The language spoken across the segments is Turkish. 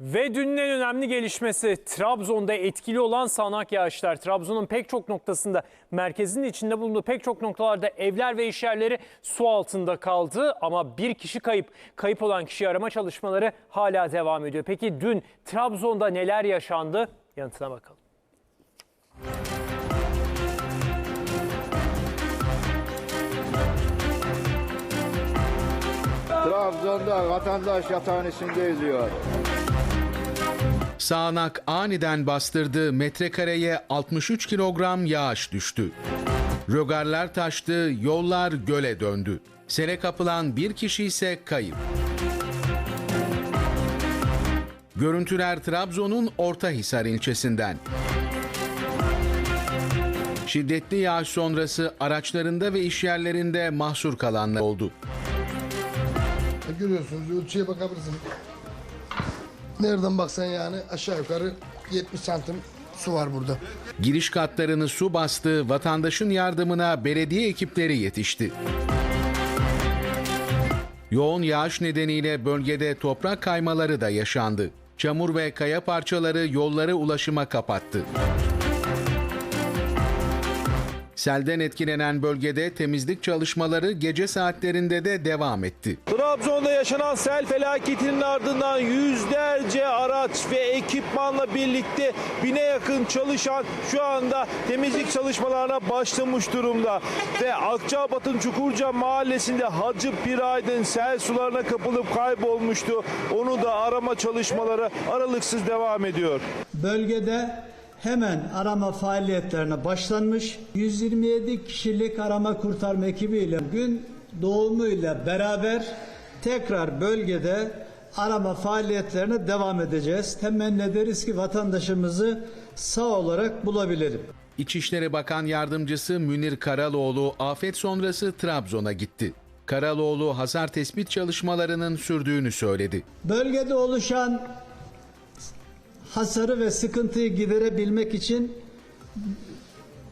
Ve dünün en önemli gelişmesi Trabzon'da etkili olan sağanak yağışlar. Trabzon'un pek çok noktasında merkezin içinde bulunduğu pek çok noktalarda evler ve işyerleri su altında kaldı. Ama bir kişi kayıp. Kayıp olan kişi arama çalışmaları hala devam ediyor. Peki dün Trabzon'da neler yaşandı? Yanıtına bakalım. Trabzon'da vatandaş yatağın içinde yüzüyor. Sağanak aniden bastırdı, metrekareye 63 kilogram yağış düştü. Rögarlar taştı, yollar göle döndü. Sele kapılan bir kişi ise kayıp. Görüntüler Trabzon'un Ortahisar ilçesinden. Şiddetli yağış sonrası araçlarında ve işyerlerinde mahsur kalanlar oldu. Görüyorsunuz ölçüye bakabilirsiniz. Nereden baksan yani aşağı yukarı 70 santim su var burada. Giriş katlarını su bastı, vatandaşın yardımına belediye ekipleri yetişti. Yoğun yağış nedeniyle bölgede toprak kaymaları da yaşandı. Çamur ve kaya parçaları yolları ulaşıma kapattı. Selden etkilenen bölgede temizlik çalışmaları gece saatlerinde de devam etti. Trabzon'da yaşanan sel felaketinin ardından yüzlerce araç ve ekipmanla birlikte bine yakın çalışan şu anda temizlik çalışmalarına başlamış durumda. Ve Akçabat'ın Çukurca mahallesinde Hacı Piraydın sel sularına kapılıp kaybolmuştu. Onu da arama çalışmaları aralıksız devam ediyor. Bölgede hemen arama faaliyetlerine başlanmış. 127 kişilik arama kurtarma ekibiyle gün doğumuyla beraber tekrar bölgede arama faaliyetlerine devam edeceğiz. Temenni ederiz ki vatandaşımızı sağ olarak bulabilirim. İçişleri Bakan Yardımcısı Münir Karaloğlu afet sonrası Trabzon'a gitti. Karaloğlu hasar tespit çalışmalarının sürdüğünü söyledi. Bölgede oluşan hasarı ve sıkıntıyı giderebilmek için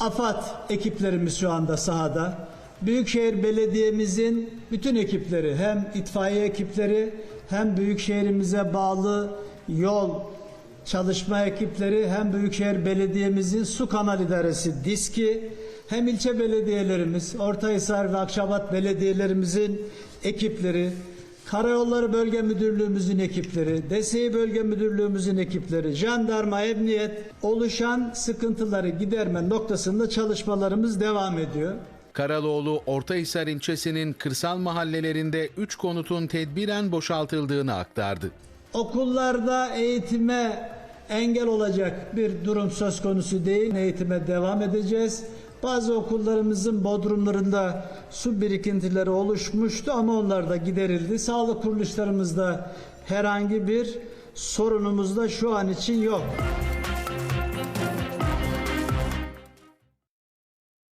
AFAD ekiplerimiz şu anda sahada. Büyükşehir Belediye'mizin bütün ekipleri hem itfaiye ekipleri hem Büyükşehir'imize bağlı yol çalışma ekipleri hem Büyükşehir Belediye'mizin su kanal idaresi DİSKİ hem ilçe belediyelerimiz Ortahisar ve Akçabat belediyelerimizin ekipleri Karayolları Bölge Müdürlüğümüzün ekipleri, DSİ Bölge Müdürlüğümüzün ekipleri, jandarma, emniyet oluşan sıkıntıları giderme noktasında çalışmalarımız devam ediyor. Karaloğlu, Ortahisar ilçesinin kırsal mahallelerinde 3 konutun tedbiren boşaltıldığını aktardı. Okullarda eğitime engel olacak bir durum söz konusu değil. Eğitime devam edeceğiz. Bazı okullarımızın bodrumlarında su birikintileri oluşmuştu ama onlar da giderildi. Sağlık kuruluşlarımızda herhangi bir sorunumuz da şu an için yok.